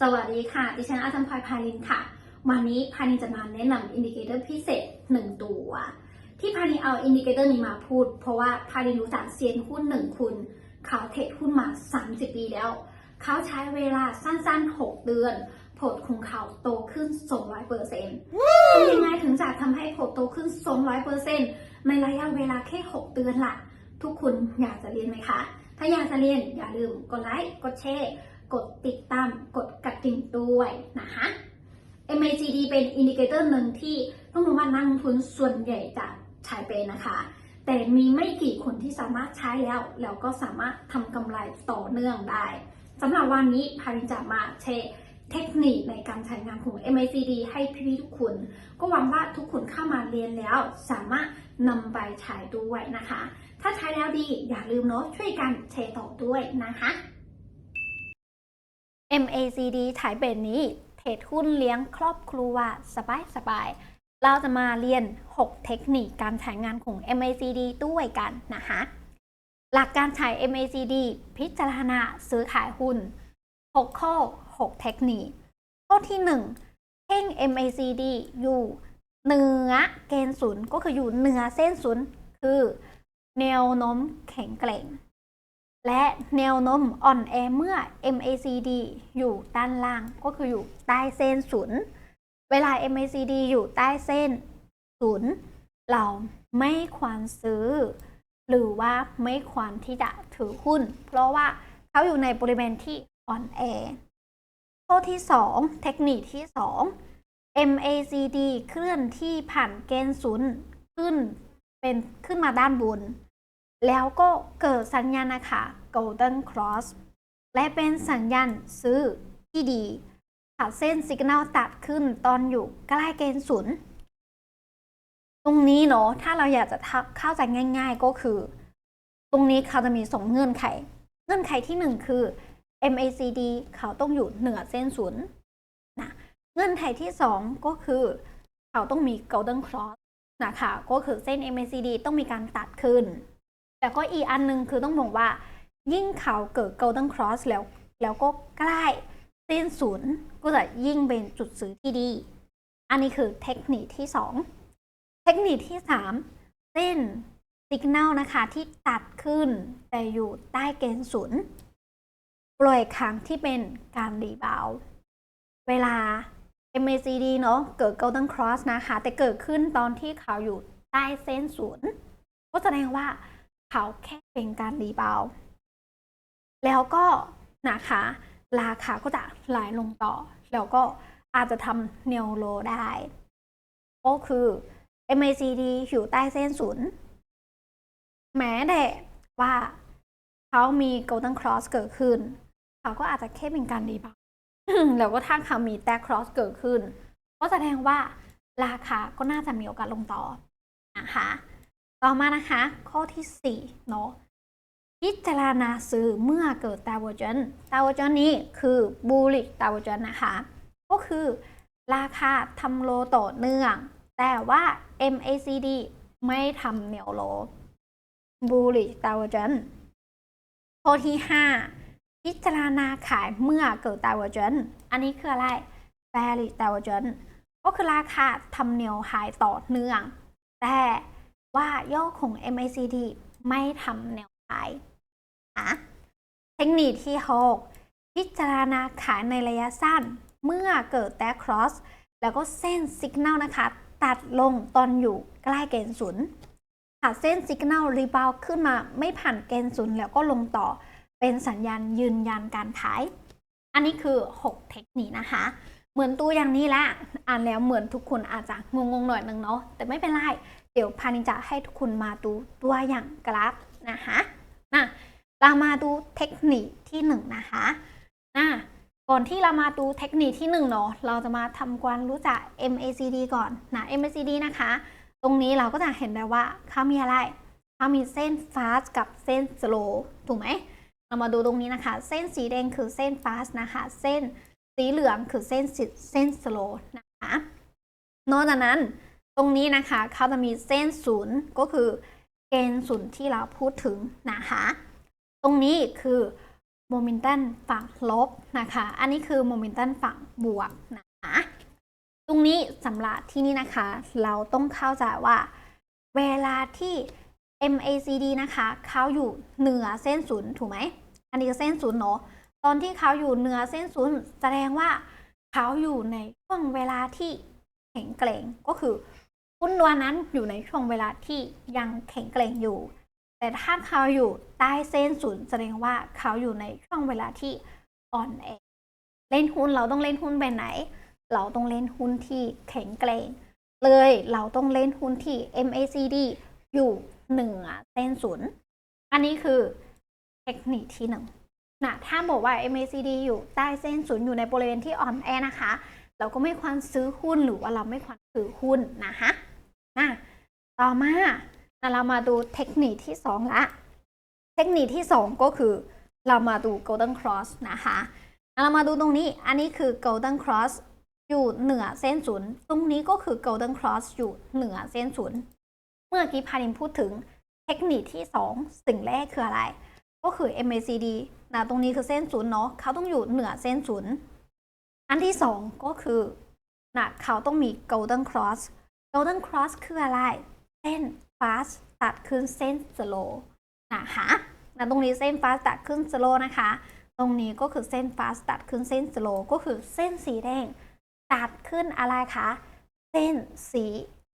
สวัสดีค่ะ ดิฉันอาจารย์พลอยพาลินค่ะ วันนี้พาลินจะมาแนะนำอินดิเคเตอร์พิเศษ 1 ตัว ที่พาลินเอาอินดิเคเตอร์นี้มาพูด เพราะว่าพาลินรู้จักเซียนหุ้นหนึ่งคุณเขาเทรดหุ้นมา 30 ปีแล้ว เขาใช้เวลาสั้นๆ 6 เดือนผลของเขาโตขึ้น 200เปอร์เซ็นต์ทำยังไงถึงจะทำให้ผลโตขึ้น 200เปอร์เซ็นต์ในระยะเวลาแค่ 6 เดือนล่ะ ทุกคนอยากจะเรียนไหมคะ ถ้าอยากจะเรียนอย่าลืมกดไลค์ กดแชร์ กดติดตามกดกระดิ่งด้วยนะคะ MACD เป็นอินดิเคเตอร์หนึ่งที่ต้องรู้ว่านักลงทุนส่วนใหญ่จะใช้เป็นนะคะ แต่มีไม่กี่คนที่สามารถใช้แล้ว แล้วก็สามารถทำกำไรต่อเนื่องได้สำหรับวันนี้พารินจะมาแชร์เทคนิคในการใช้งานของ MACD ให้พี่ๆทุกคน ก็หวังว่าทุกคนเข้ามาเรียนแล้วสามารถนำไปใช้ด้วยนะคะ ถ้าใช้แล้วดีอย่าลืมเนาะช่วยกันแชร์ต่อด้วยนะคะ MACD ถ่ายเป็นนี้ เทรดหุ้นเลี้ยงครอบครัวสบายสบายๆเราจะมาเรียน 6 เทคนิคการใช้งานของ MACD ด้วยกันนะคะหลักการใช้ MACD พิจารณาซื้อขายหุ้น 6 ข้อ 6 เทคนิค ข้อที่ 1เพ่ง MACD อยู่เหนือเกณฑ์ศูนย์ก็คืออยู่เหนือเส้นศูนย์คือ แนวโน้มแข็งแกร่ง และแนวโน้มอ่อนแอเมื่อ MACD อยู่ด้านล่างก็คืออยู่ใต้เส้นศูนย์เวลา MACD อยู่ใต้เส้นศูนย์เราไม่ควรซื้อ หรือว่าไม่ควรที่จะถือหุ้น เพราะว่าเขาอยู่ในบริเวณที่อ่อนแอข้อที่ 2 เทคนิคที่ 2 MACD เคลื่อนที่ผ่านเกณฑ์ศูนย์ขึ้นเป็นขึ้นมาด้านบน แล้วก็เกิดสัญญาณนะคะ Golden Cross และเป็นสัญญาณซื้อที่ดีถ้าเส้นสัญญาณตัดขึ้นตอนอยู่ใกล้เกณฑ์ศูนย์ตรงนี้เนาะถ้าเราอยากจะเข้าใจง่าย ๆก็คือ ตรงนี้เขาจะมีสองเงื่อนไข เงื่อนไขที่หนึ่งคือ MACD เขาต้องอยู่เหนือเส้นศูนย์นะเงื่อนไขที่สองก็คือ เขาต้องมี Golden Cross นะคะก็คือเส้น MACD ต้องมีการตัดขึ้น แต่ก็อีกอันหนึงคือต้องบอกว่า ยิ่งเขาเกิด Golden Cross แล้ว แล้วก็ใกล้เส้นศูนย์ก็จะยิ่งเป็นจุดซื้อที่ดี อันนี้คือเทคนิคที่ 2 เทคนิคที่ 3 เส้นสัญญาณนะคะที่ตัดขึ้นแต่อยู่ใต้เกณฑ์ศูนย์ปล่อยครั้งที่เป็นการรีบาว เวลา MACD เนาะเกิด Golden Cross นะคะ แต่เกิดขึ้นตอนที่เขาอยู่ใต้เส้นศูนย์ก็แสดงว่า เขาแค่เป็นการรีบาวแล้วก็นะคะราคาก็จะไหลลงต่อ แล้วก็อาจจะทำเนวโลได้ ก็คือ MACD อยู่ใต้เส้นศูนย์แม้แต่ว่าเขามี Golden Cross เกิดขึ้น เขาก็อาจจะแค่เป็นการรีบาวแล้วก็ถ้าเขามีแต่ cross เกิดขึ้น ก็แสดงว่าราคาก็น่าจะมีโอกาสลงต่อนะคะ ต่อมานะคะข้อที่4เนาะพิจารณาซื้อเมื่อเกิด divergence divergence นี้คือ bullish divergence นะคะ ก็คือราคาทำโลต่อเนื่อง แต่ว่า MACD ไม่ทำแนวโล bullish divergence ข้อที่ 5 พิจารณาขายเมื่อเกิด divergence อันนี้คืออะไร bearish divergence ก็คือราคาทำแนวหายต่อเนื่อง แต่ ว่าย่อของ MACD ไม่ทำแนวขายนะเทคนิคที่ 6 พิจารณาขายในระยะสั้น เมื่อเกิดแต่ cross แล้วก็เส้นสัญญาณนะคะ ตัดลงตอนอยู่ใกล้เกณฑ์ศูนย์หากเส้นสัญญาณรีบาวขึ้นมาไม่ผ่านเกณฑ์ศูนย์แล้วก็ลงต่อเป็นสัญญาณยืนยันการขาย อันนี้คือ 6 เทคนิคนะคะ เหมือนตัวอย่างนี้แหละ อ่านแล้วเหมือนทุกคนอาจจะงงๆหน่อยนึงเนาะ แต่ไม่เป็นไร เดี๋ยวพานิจะให้ทุกคนมาดูตัวอย่างกราฟนะคะนะเรามาดูเทคนิคที่1นงนะคะนะก่อนที่เรามาดูเทคนิคที่1เนาะเราจะมาทำความรู้จัก MACD ก่อนนะ MACD นะคะ ตรงนี้เราก็จะเห็นได้ว่าเขามีอะไรเขามีเส้น fast กับเส้น slow ถูกไหมเรามาดูตรงนี้นะคะ เส้นสีแดงคือเส้น fast นะคะ เส้นสีเหลืองคือเส้นเส้น slow นะคะนอกจากนั้น ตรงนี้นะคะเขาจะมีเส้นศูนย์ก็คือเกณฑ์ศูนย์ที่เราพูดถึงนะคะตรงนี้คือโมเมนตัมฝั่งลบนะคะ อันนี้คือโมเมนตัมฝั่งบวกนะคะ ตรงนี้สำหรับที่นี่นะคะ เราต้องเข้าใจว่า เวลาที่ MACD นะคะเขาอยู่เหนือเส้นศูนย์ถูกไหม อันนี้คือเส้นศูนย์เนาะ ตอนที่เขาอยู่เหนือเส้นศูนย์แสดงว่าเขาอยู่ในช่วงเวลาที่แข็งแกร่งก็คือ หุ้นตัวนั้นอยู่ในช่วงเวลาที่ยังแข็งแกร่งอยู่ แต่ถ้าเขาอยู่ใต้เส้นศูนย์แสดงว่าเขาอยู่ในช่วงเวลาที่อ่อนแอเล่นหุ้นเราต้องเล่นหุ้นแบบไหน เราต้องเล่นหุ้นที่แข็งแกร่งเลยเราต้องเล่นหุ้นที่ MACD อยู่เหนือเส้นศูนย์อันนี้คือเทคนิคที่หนึ่งนะถ้าบอกว่า MACD อยู่ใต้เส้นศูนย์อยู่ในบริเวณที่อ่อนแอนะคะ เราก็ไม่ควรซื้อหุ้นหรือว่าเราไม่ควรถือหุ้นนะคะ นะต่อมาเรามาดูเทคนิคที่สองละ เทคนิคที่สองก็คือเรามาดู golden cross นะคะเรามาดูตรงนี้ อันนี้คือ golden cross อยู่เหนือเส้นศูนย์ ตรงนี้ก็คือ golden cross อยู่เหนือเส้นศูนย์ เมื่อกี้พารินพูดถึงเทคนิคที่ 2 สิ่งแรกคืออะไร ก็คือ MACD นะ ตรงนี้คือเส้นศูนย์เนาะ เขาต้องอยู่เหนือเส้นศูนย์ อันที่ 2 ก็คือนะเขาต้องมี golden cross golden cross คืออะไร เส้น fast ตัดขึ้นเส้น slow นะคะนะตรงนี้เส้น fast ตัดขึ้น slow นะคะ ตรงนี้ก็คือเส้น fast ตัดขึ้นเส้น slow ก็คือเส้นสีแดง ตัดขึ้นอะไรคะ เส้นสี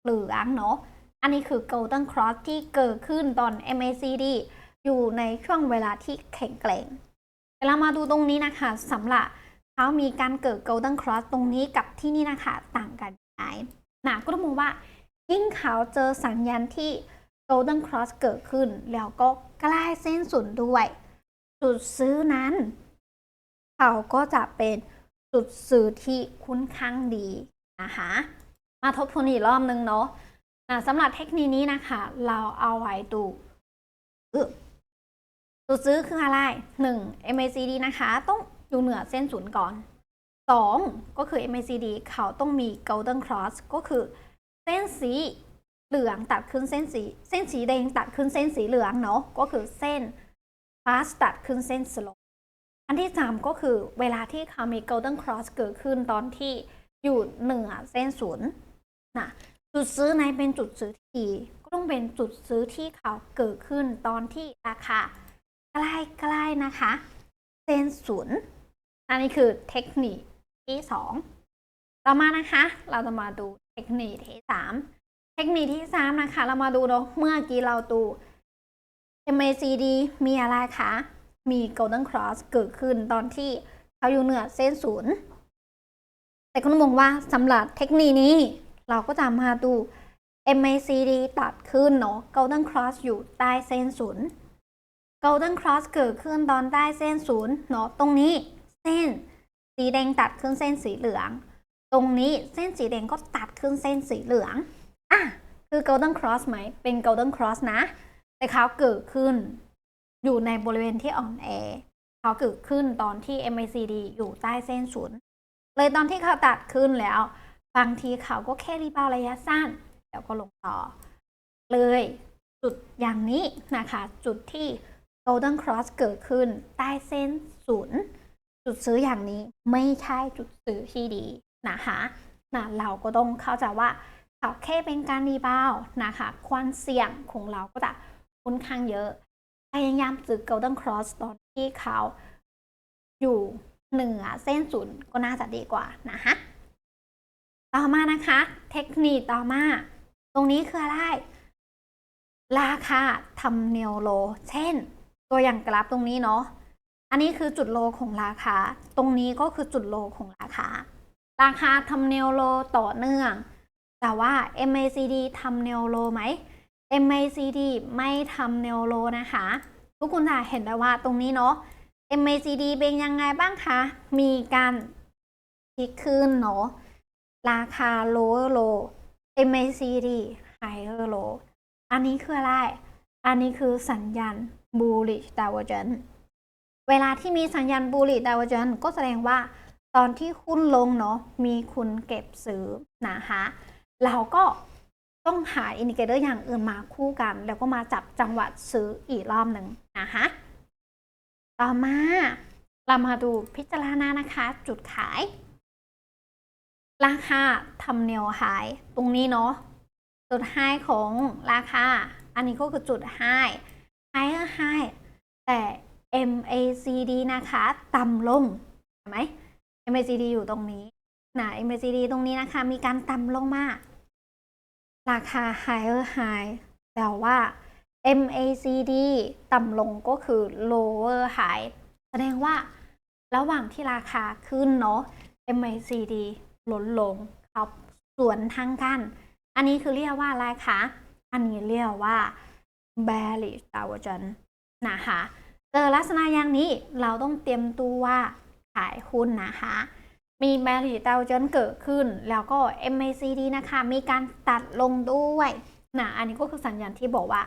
เหลืองเนาะ อันนี้คือ golden cross ที่เกิดขึ้นตอน MACD อยู่ในช่วงเวลาที่แข็งแกร่งเวลามาดูตรงนี้นะคะสำหรับเขามีการเกิด golden cross ตรงนี้กับที่นี่นะคะต่างกันไหน นะก็ต้องมองว่ายิ่งเขาเจอสัญญาณที่ golden cross เกิดขึ้น แล้วก็ใกล้เส้นศูนย์ด้วย จุดซื้อนั้น เขาก็จะเป็นจุดซื้อที่ค่อนข้างดีนะคะมาทบทวนอีกรอบนึงเนาะอะสำหรับเทคนิคนี้นะคะ เราเอาไว้ดูอึจุดซื้อคืออะไร 1. MACD นะคะ ต้องอยู่เหนือเส้นศูนย์ก่อน 2. ก็คือ MACD เขาต้องมี golden cross ก็คือเส้นสีเหลืองตัดขึ้นเส้นสี เส้นสีแดงตัดขึ้นเส้นสีเหลืองเนาะก็คือเส้น fast ตัดขึ้นเส้น slow อันที่ 3 ก็คือเวลาที่เขามี golden cross เกิดขึ้นตอนที่อยู่เหนือเส้นศูนย์นะจุดซื้อไหนเป็นจุดซื้อที่ดีก็ต้องเป็นจุดซื้อที่เขาเกิดขึ้นตอนที่ราคาใกล้ๆนะคะ เส้นศูนย์อันนี้คือเทคนิค ที่ 2 ต่อมานะคะ เราจะมาดูเทคนิคที่ 3 เทคนิคที่ 3 นะคะ เรามาดูเนาะเมื่อกี้เราดู MACD มีอะไรคะ มี golden cross เกิดขึ้นตอนที่เขาอยู่เหนือเส้นศูนย์แต่คุณมองว่าสำหรับเทคนิคนี้ เราก็จะมาดู MACD ตัดขึ้นเนาะ golden cross อยู่ใต้เส้นศูนย์ golden cross เกิดขึ้นตอนใต้เส้นศูนย์เนาะตรงนี้เส้น สีแดงตัดขึ้นเส้นสีเหลือง ตรงนี้เส้นสีแดงก็ตัดขึ้นเส้นสีเหลืองอะคือ golden cross ไหม เป็น golden cross นะ แต่เขาเกิดขึ้น อยู่ในบริเวณที่อ่อนแอเขาเกิดขึ้นตอนที่ MACD อยู่ใต้เส้นศูนย์เลยตอนที่เขาตัดขึ้นแล้ว บางทีเขาก็แค่รีบาวระยะสั้นแล้วก็ลงต่อ เลยจุดอย่างนี้นะคะ จุดที่ golden cross เกิดขึ้นใต้เส้นศูนย์ จุดซื้ออย่างนี้ไม่ใช่จุดซื้อที่ดีนะคะนะเราก็ต้องเข้าใจว่าเขาแค่เป็นการรีบาวนะคะความเสี่ยงของเราก็จะค่อนข้างเยอะ พยายามซื้อ golden cross ตอนที่เขาอยู่เหนือเส้นศูนย์ก็น่าจะดีกว่านะคะต่อมานะคะ เทคนิคต่อมา ตรงนี้คืออะไร ราคาทำเนวโล เช่น ตัวอย่างกราฟตรงนี้เนาะ อันนี้คือจุดโลของราคา ตรงนี้ก็คือจุดโลของราคา ราคาทำเนวโลต่อเนื่อง แต่ว่า MACD ทำเนวโลไหม MACD ไม่ทำเนวโลนะคะ ทุกคนจะเห็นได้ว่าตรงนี้เนาะ MACD เป็นยังไงบ้างคะ มีการพลิกขึ้นเนาะ ราคา lower low MACD higher low อันนี้คืออะไร อันนี้คือสัญญาณ bullish divergence เวลาที่มีสัญญาณ bullish divergence ก็แสดงว่าตอนที่หุ้นลงเนาะมีคุณเก็บซื้อนะคะเราก็ต้องหาอินดิเคเตอร์อย่างอื่นมาคู่กัน แล้วก็มาจับจังหวะซื้ออีกรอบหนึ่งนะคะต่อมาเรามาดูพิจารณานะคะ จุดขาย ราคาทำเนียวหายตรงนี้เนาะจุดไฮของราคา อันนี้ก็คือจุดไฮไฮเออร์ไฮแต่ MACD นะคะต่ำลงเห็นไหม MACD อยู่ตรงนี้นะ MACD ตรงนี้นะคะ มีการต่ำลงมาราคา higher high แต่ว่า MACD ต่ำลงก็คือ lower high แสดงว่าระหว่างที่ราคาขึ้นเนาะ MACD ลดลงครับส่วนทางกัน อันนี้คือเรียกว่าอะไรคะ อันนี้เรียกว่า bearish divergence นะคะ เจอลักษณะอย่างนี้เราต้องเตรียมตัวขายหุ้นนะคะมี bearish divergence เกิดขึ้น แล้วก็ MACD นะคะ มีการตัดลงด้วยนะอันนี้ก็คือสัญญาณที่บอกว่า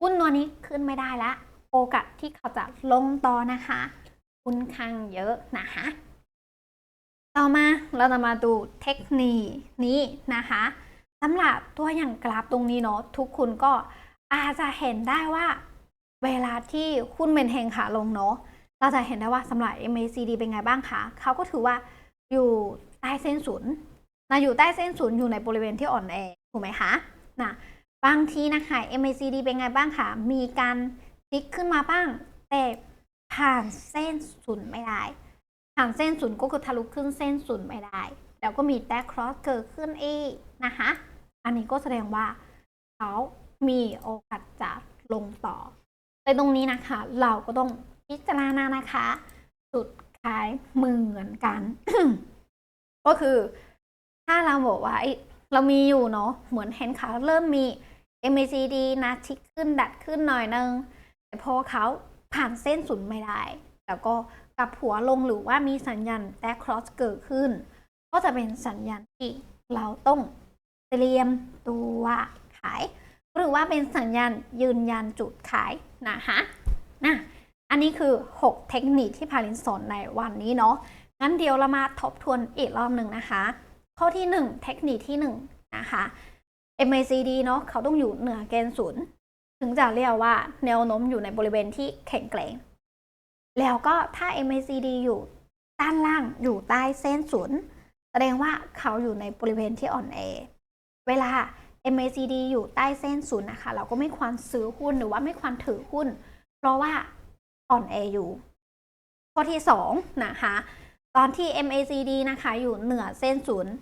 หุ้นตัวนี้ขึ้นไม่ได้ละโอกาสที่เขาจะลงต่อนะคะค่อนข้างเยอะนะคะต่อมาเราจะมาดูเทคนิคนี้นะคะสำหรับตัวอย่างกราฟตรงนี้เนาะทุกคนก็อาจจะเห็นได้ว่า เวลาที่หุ้นเป็นเฮงขาลงเนาะเราจะเห็นได้ว่าสำหรับ MACD เป็นไงบ้างคะเขาก็ถือว่าอยู่ใต้เส้นศูนย์นะอยู่ใต้เส้นศูนย์อยู่ในบริเวณที่อ่อนแอถูกไหมคะนะบางทีนะคะ MACD เป็นไงบ้างคะมีการพลิกขึ้นมาบ้าง แต่ผ่านเส้นศูนย์ไม่ได้ ผ่านเส้นศูนย์ก็คือทะลุขึ้นเส้นศูนย์ไม่ได้ แล้วก็มีแตกครอสเกิดขึ้นเอีกนะคะ อันนี้ก็แสดงว่าเขามีโอกาสจะลงต่อ แต่ตรงนี้นะคะ เราก็ต้องพิจารณานะคะ สุดขายเหมือนกัน ก็คือถ้าเราบอกว่าเรามีอยู่เนาะเหมือนเห็นเขาเริ่มมี MACD นะชิคขึ้นดัดขึ้นหน่อยนึง แต่พอเขาผ่านเส้นศูนย์ไม่ได้ แล้วก็กลับหัวลงหรือว่ามีสัญญาณแตกครอสเกิดขึ้น ก็จะเป็นสัญญาณที่เราต้องเตรียมตัวขาย หรือว่าเป็นสัญญาณยืนยันจุดขายนะคะนะอันนี้คือ 6 เทคนิคที่พาลินสอนในวันนี้เนาะงั้นเดี๋ยวเรามาทบทวนอีกรอบหนึ่งนะคะ ข้อที่ 1 เทคนิคที่ 1 นะคะ MACD เนาะเขาต้องอยู่เหนือเกณฑ์ศูนย์ถึงจะเรียกว่าแนวโน้มอยู่ในบริเวณที่แข็งแกร่งแล้วก็ถ้า MACD อยู่ด้านล่างอยู่ใต้เส้นศูนย์แสดงว่าเขาอยู่ในบริเวณที่อ่อนแอเวลา MACD อยู่ใต้เส้นศูนย์นะคะ เราก็ไม่ควรซื้อหุ้นหรือว่าไม่ควรถือหุ้น เพราะว่าอ่อนแออยู่ข้อที่2นะคะ ตอนที่ MACD นะคะอยู่เหนือเส้นศูนย์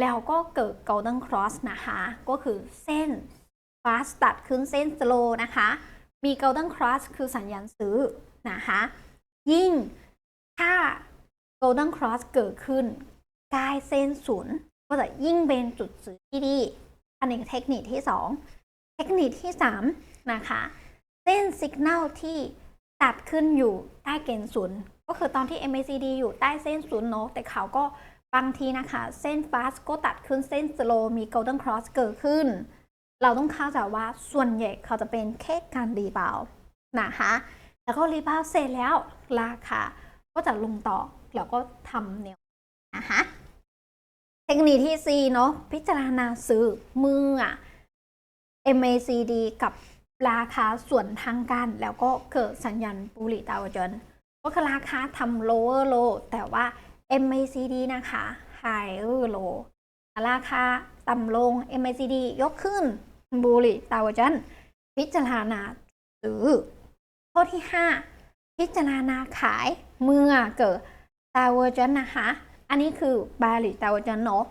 แล้วก็เกิด Golden Cross นะคะ ก็คือเส้น fast ตัดขึ้นเส้น slow นะคะ มี Golden Cross คือสัญญาณซื้อนะคะ ยิ่งถ้า Golden Cross เกิดขึ้นใกล้เส้นศูนย์ก็จะยิ่งเป็นจุดซื้อที่ดี อันนี้เทคนิคที่ 2 เทคนิคที่ 3 นะคะเส้นสัญญาณที่ตัดขึ้นอยู่ใต้เกณฑ์ศูนย์ก็คือตอนที่ MACD อยู่ใต้เส้นศูนย์เนาะแต่เขาก็บางทีนะคะ เส้น fast ก็ตัดขึ้นเส้น slow มี golden cross เกิดขึ้น เราต้องเข้าใจว่าส่วนใหญ่เขาจะเป็นแค่การรีบาวด์นะคะแล้วก็รีบาวด์เสร็จแล้วราคาก็จะลงต่อแล้วก็ทำแนวนะคะ ทคนิคที่4เนาะพิจารณาซื้อเมื่อ MACD กับราคาส่วนทางกันแล้วก็เกิดสัญญาณบูริดาวจนก็คือราคาทำ lower low แต่ว่า MACD นะคะ higher low ราคาต่ำลง MACD ยกขึ้นบูริดาวจันพิจารณาซื้อข้อที่ 5 พิจารณาขายเมื่อเกิด divergence นะคะ อันนี้คือ bearish divergence เนาะ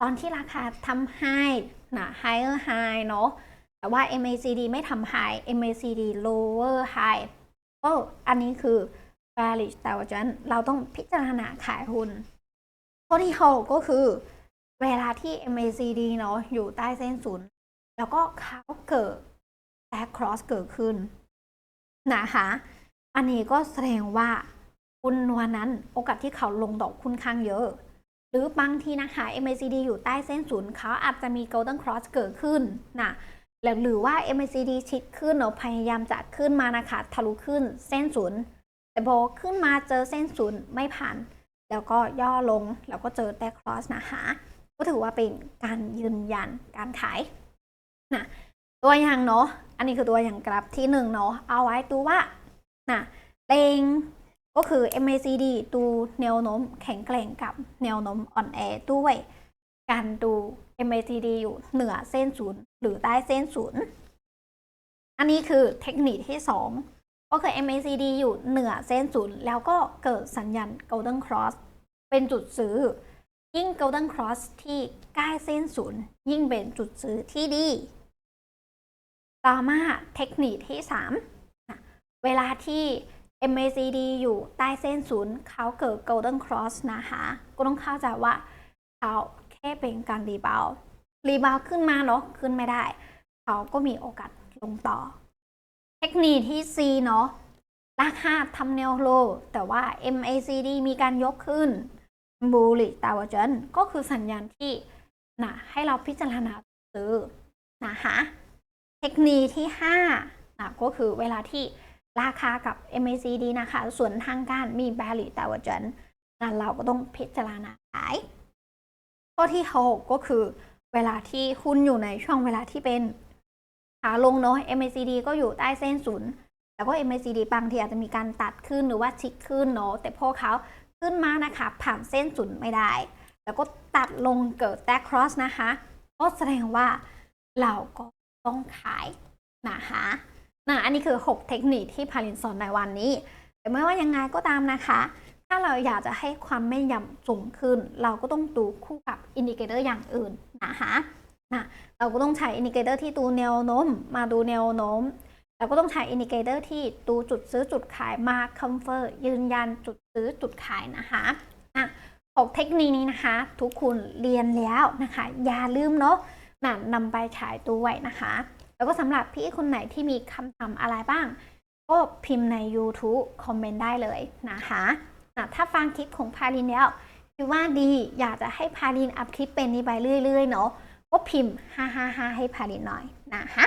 ตอนที่ราคาทำ high นะ higher high เนาะแต่ว่า MACD ไม่ทำ high MACD lower high ก็อันนี้คือ bearish divergence เราต้องพิจารณาขายหุ้นข้อที่6ก็คือเวลาที่ MACD เนาะอยู่ใต้เส้นศูนย์แล้วก็เขาเกิด back cross เกิดขึ้นนะคะอันนี้ก็แสดงว่า หุ้นนัวนั้นโอกาสที่เขาลงดอกค่อนข้างเยอะ หรือบางทีนะคะ MACD อยู่ใต้เส้นศูนย์เขาอาจจะมี golden cross เกิดขึ้นนะแล้วหรือว่า MACD ชิดขึ้นเนาะพยายามจะขึ้นมานะคะทะลุขึ้นเส้นศูนย์แต่พอขึ้นมาเจอเส้นศูนย์ไม่ผ่าน แล้วก็ย่อลงแล้วก็เจอแต่ครอสนะคะก็ถือว่าเป็นการยืนยันการขายนะตัวอย่างเนาะอันนี้คือตัวอย่างกราฟที่หนึ่งเนาะเอาไว้ดูว่านะเต็ง ก็คือ MACD ดูแนวโน้มแข็งแกร่งกับแนวโน้มอ่อนแอด้วย การดู MACD อยู่เหนือเส้นศูนย์หรือใต้เส้นศูนย์อันนี้คือเทคนิคที่ 2 ก็คือ MACD อยู่เหนือเส้นศูนย์แล้วก็เกิดสัญญาณ Golden Cross เป็นจุดซื้อ ยิ่ง Golden Cross ที่ใกล้เส้นศูนย์ยิ่งเป็นจุดซื้อที่ดี ต่อมาเทคนิคที่ 3 เวลาที่ MACD อยู่ใต้เส้นศูนย์เขาเกิด Golden Cross นะคะก็ต้องเข้าใจว่าเขาแค่เป็นการรีบาวรีบาวขึ้นมาเนาะขึ้นไม่ได้ เขาก็มีโอกาสลงต่อ เทคนิคที่ C เนาะราคาทำแนวโล แต่ว่า MACD มีการยกขึ้นบูลิตาวจันก็คือสัญญาณที่นะให้เราพิจารณาซื้อนะคะเทคนิคที่5นะก็คือเวลาที่ ราคากับ MACD นะคะ ส่วนทางการมีบาลิตาวจันนะเราก็ต้องพิจารณาขาย ข้อที่ 6 ก็คือเวลาที่หุ้นอยู่ในช่วงเวลาที่เป็นขาลงเนาะ MACD ก็อยู่ใต้เส้นศูนย์แล้วก็ MACD บางทีอาจจะมีการตัดขึ้นหรือว่าชิกขึ้นเนาะแต่พอเขาขึ้นมานะคะผ่านเส้นศูนย์ไม่ได้ แล้วก็ตัดลงเกิดแตกครอสนะคะ ก็แสดงว่าเราก็ต้องขายนะคะ นะอันนี้คือ 6 เทคนิคที่พาลินสอนในวันนี้ แต่ไม่ว่ายังไงก็ตามนะคะ ถ้าเราอยากจะให้ความแม่นยำสูงขึ้น เราก็ต้องดูคู่กับอินดิเคเตอร์อย่างอื่นนะคะนะเราก็ต้องใช้อินดิเคเตอร์ที่ดูแนวโน้ม มาดูแนวโน้ม เราก็ต้องใช้อินดิเคเตอร์ที่ดูจุดซื้อจุดขายมาคอมเฟอร์ยืนยันจุดซื้อจุดขายนะคะอะหกเทคนิคนี้นะคะ ทุกคนเรียนแล้วนะคะ อย่าลืมเนาะนะนำไปใช้ด้วยนะคะ แล้วก็สำหรับพี่คนไหนที่มีคำถามอะไรบ้าง ก็พิมพ์ใน YouTube คอมเมนต์ได้เลยนะคะนะถ้าฟังคลิปของพาลินแล้วคิดว่าดีอยากจะให้พาลินอัพคลิปเป็นนี้ไปเรื่อยๆเนาะก็พิมพ์555ให้พาลินหน่อยนะคะ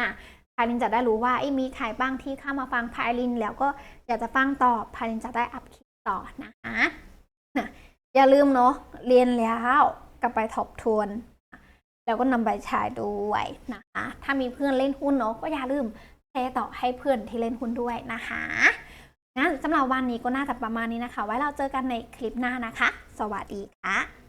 นะพาลินจะได้รู้ว่าเอ้มีใครบ้างที่เข้ามาฟังพาลิน แล้วก็อยากจะฟังต่อพาลินจะได้อัพคลิปต่อนะคะนะอย่าลืมเนาะเรียนแล้วกลับไปทบทวน แล้วก็นำไปใช้ด้วยนะคะ ถ้ามีเพื่อนเล่นหุ้นเนาะก็อย่าลืมแชร์ต่อให้เพื่อนที่เล่นหุ้นด้วยนะคะงั้นสำหรับวันนี้ก็น่าจะประมาณนี้นะคะ ไว้เราเจอกันในคลิปหน้านะคะ สวัสดีค่ะ